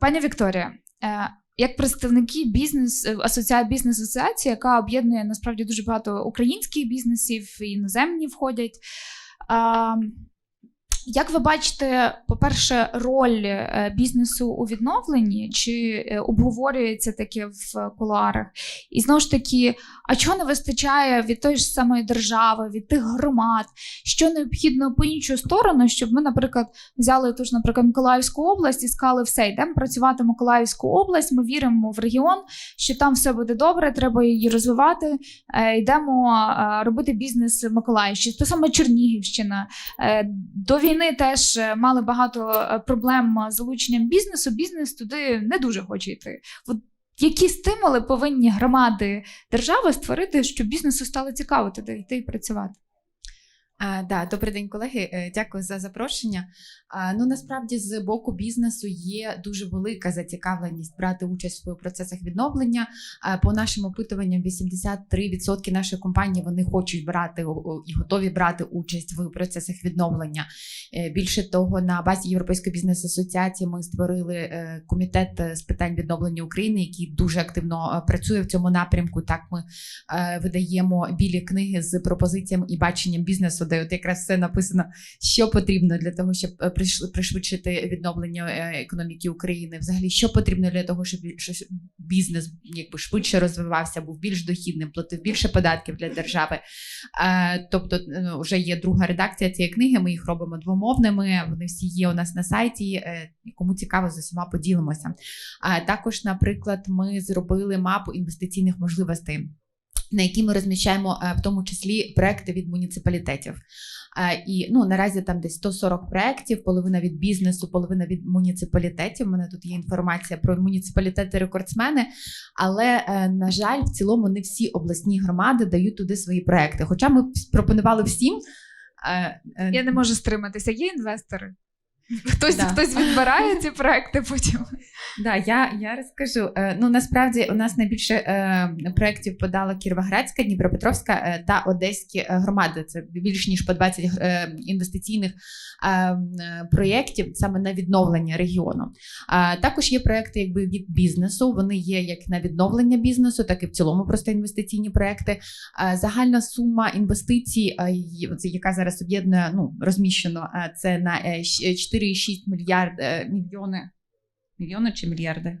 Пані Вікторія, е, як представники бізнес е, бізнес асоціації, яка об'єднує насправді дуже багато українських бізнесів, іноземні входять. Як ви бачите, по-перше, роль е, бізнесу у відновленні, чи е, обговорюється таке в кулуарах? І знову ж таки, а чого не вистачає від тої ж самої держави, від тих громад, що необхідно по іншу сторону, щоб ми, наприклад, взяли ту ж, наприклад, Миколаївську область і сказали, все, йдемо працювати в Миколаївську область, ми віримо в регіон, що там все буде добре, треба її розвивати. е, Йдемо робити бізнес в Миколаївщині. Те саме Чернігівщина. До війни теж е, мали багато е, проблем з залученням бізнесу. Бізнес туди не дуже хоче йти. От які стимули повинні громади держави створити, щоб бізнесу стало цікаво туди йти і працювати? А, да, добрий день, колеги. Е, Дякую за запрошення. Ну насправді з боку бізнесу є дуже велика зацікавленість брати участь в процесах відновлення. По нашим опитуванням, 83% нашої компанії вони хочуть брати і готові брати участь в процесах відновлення. Е, Більше того, на базі Європейської бізнес асоціації ми створили е, комітет з питань відновлення України, який дуже активно працює в цьому напрямку. Так ми видаємо білі книги з пропозиціями і баченням бізнесу, де от якраз все написано, що потрібно для того, щоб е, пришвидшити відновлення е, економіки України. Взагалі, що потрібно для того, щоб бізнес якби швидше розвивався, був більш дохідним, платив більше податків для держави. Е, Тобто, е, вже є друга редакція цієї книги. Ми їх робимо двомовними. Вони всі є у нас на сайті. Кому цікаво, з усіма поділимося. Також, наприклад, ми зробили мапу інвестиційних можливостей. На якій ми розміщаємо е, в тому числі проекти від муніципалітетів. Е, І ну наразі там десь 140 проєктів, половина від бізнесу, половина від муніципалітетів. У мене тут є інформація про муніципалітети рекордсмени. Але е, на жаль, в цілому не всі обласні громади дають туди свої проекти. Хоча ми пропонували всім. Я не можу стриматися. Є інвестори. Хтось, Да. хтось відбирає ці проекти потім. Да, я, я розкажу. Е, Ну насправді у нас найбільше е, проєктів подала Кіровоградська, Дніпропетровська е, та Одеські е, громади. Це більш ніж по 20 е, інвестиційних е, е, проєктів саме на відновлення регіону. А також є проєкти якби від бізнесу. Вони є як на відновлення бізнесу, так і в цілому просто інвестиційні проєкти. Е, Загальна сума інвестицій, е, яка зараз об'єднує, ну розміщено, е, це на е, щ- 4,6 мільярд е, мільйони. Мільйони чи мільярди?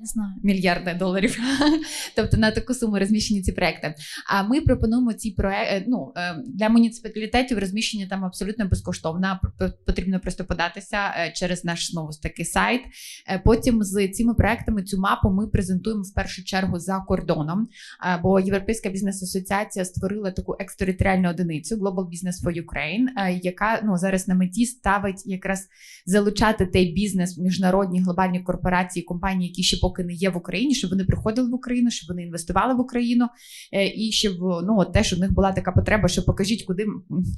Не знаю. Мільярди доларів. тобто на таку суму розміщені ці проекти. А ми пропонуємо ці проекти ну, е, для муніципалітетів розміщення там абсолютно безкоштовно. Потрібно просто податися е, через наш знову ж таки сайт. Е, Потім з цими проектами цю мапу ми презентуємо в першу чергу за кордоном. Е, Бо Європейська бізнес-асоціація створила таку екстериторіальну одиницю Global Business for Ukraine, е, яка ну зараз на меті ставить якраз залучати той бізнес, міжнародні глобальні корпорації, компанії, які ще поки не є в Україні, щоб вони приходили в Україну, щоб вони інвестували в Україну, е, і щоб ну от теж у них була така потреба, що покажіть, куди,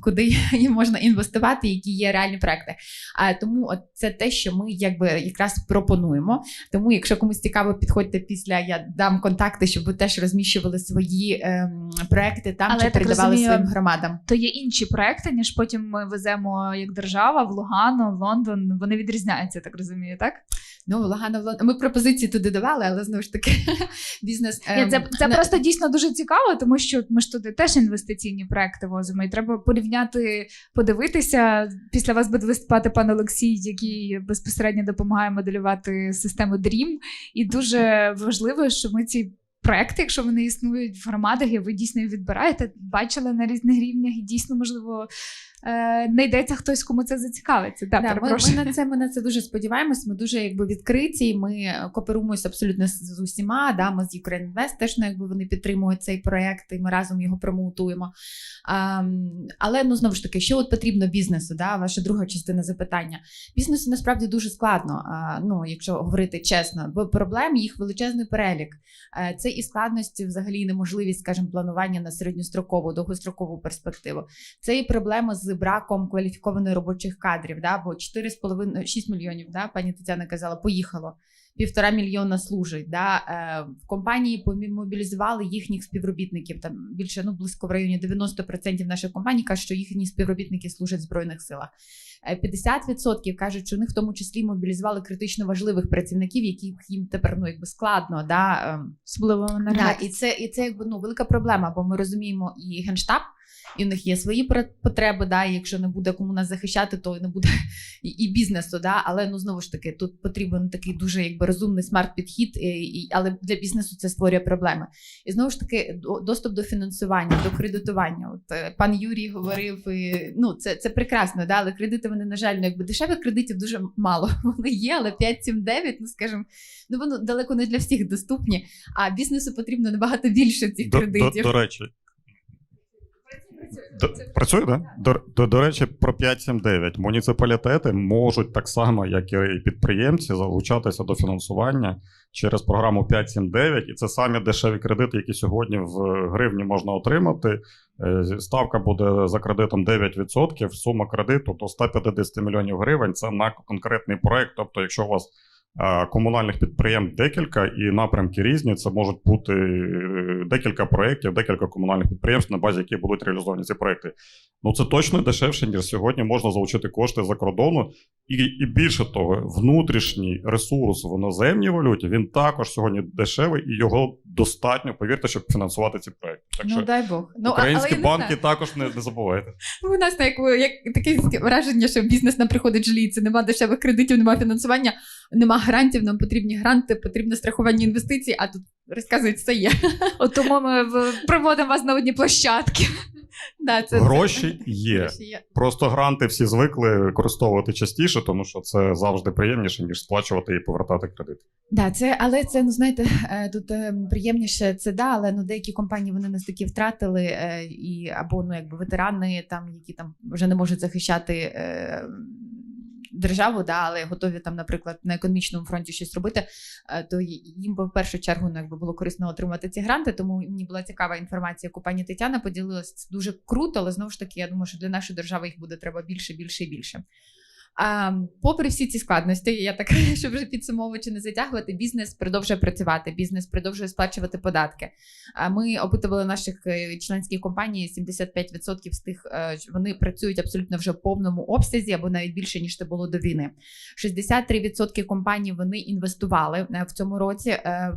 куди їм можна інвестувати, які є реальні проекти. А тому от це те, що ми якби якраз пропонуємо. Тому, якщо комусь цікаво, підходьте після, я дам контакти, щоб ви теж розміщували свої ем, проекти там Але чи передавали розумію, своїм громадам. То є інші проекти, ніж потім ми веземо як держава в Лугано, в Лондон. Вони відрізняються, так розумію, так? Ну, Лагана Влад- Ми пропозиції туди давали, але знову ж таки бізнес. Ні, ем, це це просто дійсно дуже цікаво, тому що ми ж туди теж інвестиційні проекти возимо. І треба порівняти, подивитися. Після вас буде виступати пан Олексій, який безпосередньо допомагає моделювати систему DREAM. І дуже важливо, що ми ці. Проекти, якщо вони існують в громадах, і ви дійсно їх відбираєте, бачили на різних рівнях, і дійсно, можливо, е, знайдеться хтось, кому це зацікавиться. Так, Да, ми, ми на це ми на це дуже сподіваємось. Ми дуже якби відкриті. Ми кооперуємося абсолютно з, усіма. Да, ми з Ukraine Invest теж ну, якби вони підтримують цей проект, і ми разом його промоутуємо. А, але ну знову ж таки, що от потрібно бізнесу? Да, ваша друга частина запитання. Бізнесу насправді дуже складно. А, ну, якщо говорити чесно, бо проблем їх величезний перелік. Е, Це і складності, взагалі, неможливість, скажімо, планування на середньострокову, довгострокову перспективу. Це і проблема з браком кваліфікованих робочих кадрів, да, бо 4,5-6 мільйонів, да, пані Тетяна казала, поїхало. Півтора мільйона служить. Да? Е, в компанії помі- мобілізували їхніх співробітників. Там більше ну близько в районі 90% наших компаній кажуть, що їхні співробітники служать в збройних силах. Е, 50% кажуть, що в них в тому числі мобілізували критично важливих працівників, яких їм тепер ну якби складно. Да? ем, Особливо Да, і це і це якби ну велика проблема, бо ми розуміємо і генштаб, і в них є свої потреби. Да, і якщо не буде кому нас захищати, то не буде і, і бізнесу. Да, але ну знову ж таки, тут потрібен такий дуже якби розумний смарт-підхід, але для бізнесу це створює проблеми. І знову ж таки, до- доступ до фінансування, до кредитування. От е, пан Юрій говорив, і, ну це, це прекрасно, да, але кредити вони, на жаль, ну, якби дешевих кредитів дуже мало. Вони є, але 5, 7, 9, ну скажімо, ну воно далеко не для всіх доступні а бізнесу потрібно набагато більше цих До, кредитів. до речі, до, працює, да? До, до, до речі, про 579. Муніципалітети можуть так само, як і підприємці, залучатися до фінансування через програму 579. І це самі дешеві кредити, які сьогодні в гривні можна отримати. Е, Ставка буде за кредитом 9%, сума кредиту до 150 мільйонів гривень. Це на конкретний проект. Тобто, якщо у вас комунальних підприємств декілька і напрямки різні, це можуть бути е, декілька проєктів, декілька комунальних підприємств, на базі яких будуть реалізовані ці проекти. Ну це точно дешевше, ніж сьогодні можна залучити кошти за кордону. І, і більше того, внутрішній ресурс в іноземній валюті він також сьогодні дешевий і його достатньо, повірте, щоб фінансувати ці проекти. Так що Ну дай Бог. Ну, а- українські але я не банки також не, не забувайте. Ну, У нас як, як таке враження, що бізнес нам приходить жаліється, нема дешевих кредитів, нема фінансування, нема грантів, нам потрібні гранти, потрібне страхування інвестицій, а тут розказують, все є. От тому ми в- приводимо вас на одні площадки. Да, це, Гроші це- є. гроші є. Просто гранти всі звикли використовувати частіше, тому що це завжди приємніше, ніж сплачувати і повертати кредит. Да, це, але це, ну знаєте, е, тут е, приємніше це да, але ну деякі компанії вони нас таки втратили, е, і або ну якби ветерани, там які там вже не можуть захищати. Державу, да, але готові там, наприклад, на економічному фронті щось робити, е, то їм би в першу чергу ну, якби було корисно отримати ці гранти. Тому мені була цікава інформація, яку пані Тетяна поділилася. Це дуже круто, але знову ж таки, я думаю, що для нашої держави їх буде треба більше, більше і більше. А, попри всі ці складності, я так щоб вже підсумовуючи не затягувати, бізнес продовжує працювати, бізнес продовжує сплачувати податки. А ми опитували наших е, членських компаній, 75% з тих е, вони працюють абсолютно вже в повному обсязі, або навіть більше ніж це було до війни. 63% компаній вони інвестували е, в цьому році, е,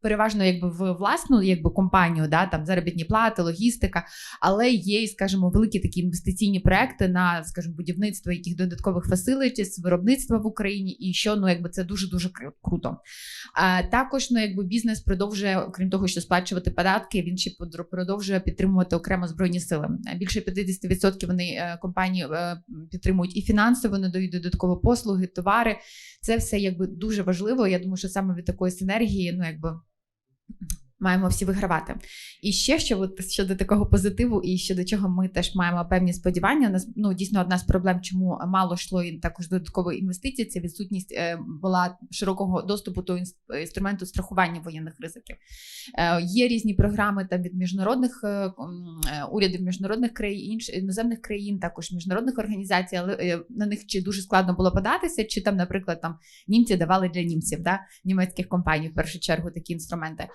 переважно якби в власну якби компанію, да там заробітні плати, логістика, але є, скажімо, великі такі інвестиційні проекти на, скажімо, будівництво яких додаткових facilities, виробництва в Україні, і що ну якби це дуже дуже круто. А також ну якби бізнес продовжує, окрім того, що сплачувати податки, він ще продовжує підтримувати окремо збройні сили. Більше 50% вони е, компанії е, підтримують і фінансово, надають додаткові послуги, товари. Це все якби дуже важливо. Я думаю, що саме від такої синергії, ну якби. Маємо всі вигравати. І ще що щодо такого позитиву, і щодо чого ми теж маємо певні сподівання. У нас ну дійсно одна з проблем, чому мало йшло і також додаткової інвестиції, це відсутність е, була широкого доступу до інс- інструменту страхування воєнних ризиків. Е, є різні програми там від міжнародних е, е, урядів міжнародних країн, інших іноземних країн, також міжнародних організацій, але е, на них чи дуже складно було податися, чи там, наприклад, там німці давали для німців, да, німецьких компаній в першу чергу такі інструменти.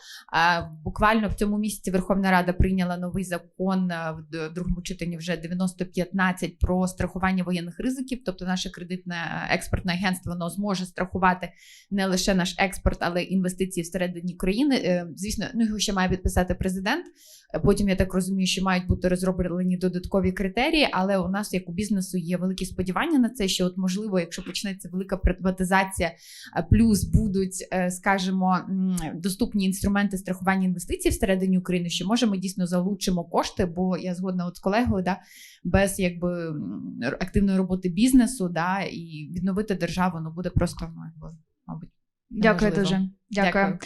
Буквально в цьому місяці Верховна Рада прийняла новий закон в другому читанні вже 9015 про страхування воєнних ризиків. Тобто, наше кредитне е, експортне агентство воно зможе страхувати не лише наш експорт, але й інвестиції всередині країни. Е, Звісно, ну його ще має підписати президент. Е, Потім я так розумію, що мають бути розроблені додаткові критерії. Але у нас, як у бізнесу, є великі сподівання на це, що от можливо, якщо почнеться велика приватизація, плюс будуть, е, скажімо, доступні інструменти страхування інвестицій всередині України, що може ми дійсно залучимо кошти, бо я згодна от з колегою, да, без якби активної роботи бізнесу, да, і відновити державу ну буде просто ну, якби, мабуть. Дякую дуже. Дякую. Дякую.